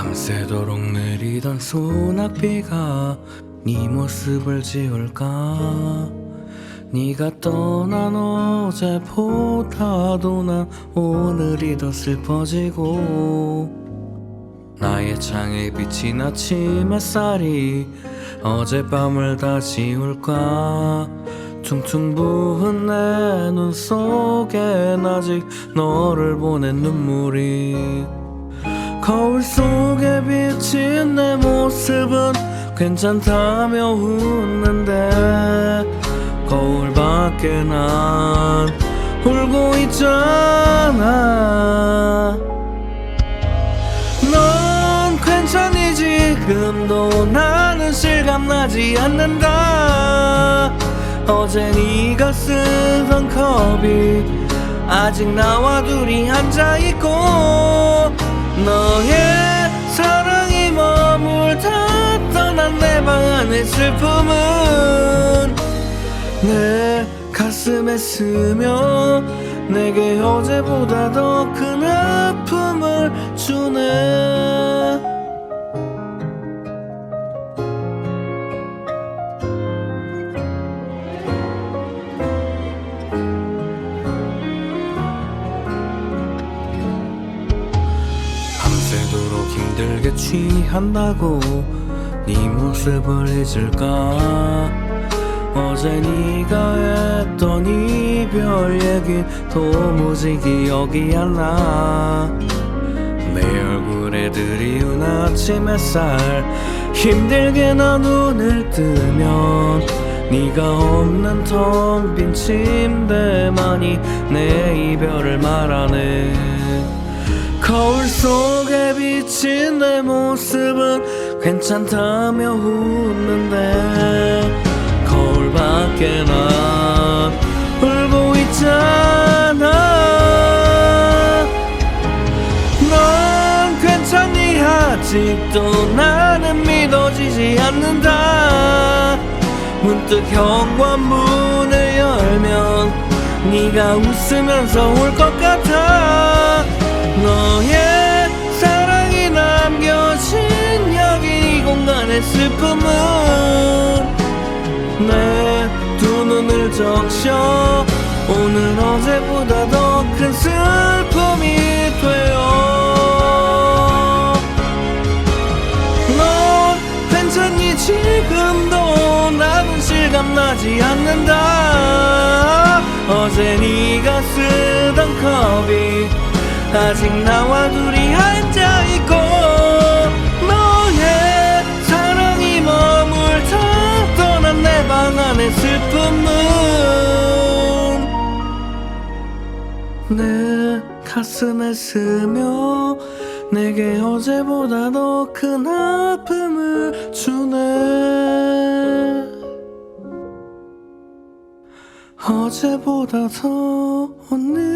밤새도록 내리던 소낙비가 네 모습을 지울까? 네가 떠난 어제보다도 난 오늘이 더 슬퍼지고 나의 창에 비친 아침 햇살이 어젯밤을 다 지울까? 퉁퉁 부은 내 눈 속엔 아직 너를 보낸 눈물이 거울 속에 비친 내 모습은 괜찮다며 웃는데 거울 밖에 난 울고 있잖아. 넌 괜찮니? 지금도 나는 실감나지 않는다. 어제 네가 쓰던 컵이 아직 나와 둘이 앉아있고 슬픔은 내 가슴에 스며 내게 어제보다 더 큰 아픔을 주네. 밤새도록 힘들게 취한다고 네 모습을 잊을까? 어제 네가 했던 이별 얘긴 도무지 기억이 안 나. 내 얼굴에 드리운 아침 햇살 힘들게 나 눈을 뜨면 네가 없는 텅 빈 침대만이 내 이별을 말하네. 거울 속에 비친 내 모습은 괜찮다며 웃는데 거울 밖에 난 울고 있잖아. 넌 괜찮니? 아직도 나는 믿어지지 않는다. 문득 현관문을 열면 네가 웃으면서 올 것 같아 적셔. 오늘 어제보다 더 큰 슬픔이 되어 넌 괜찮니? 지금도 나는 실감나지 않는다. 어제 네가 쓰던 컵이 아직 나와 둘이 앉아 내 가슴에 스며 내게 어제보다 더 큰 아픔을 주네. 어제보다 더 오늘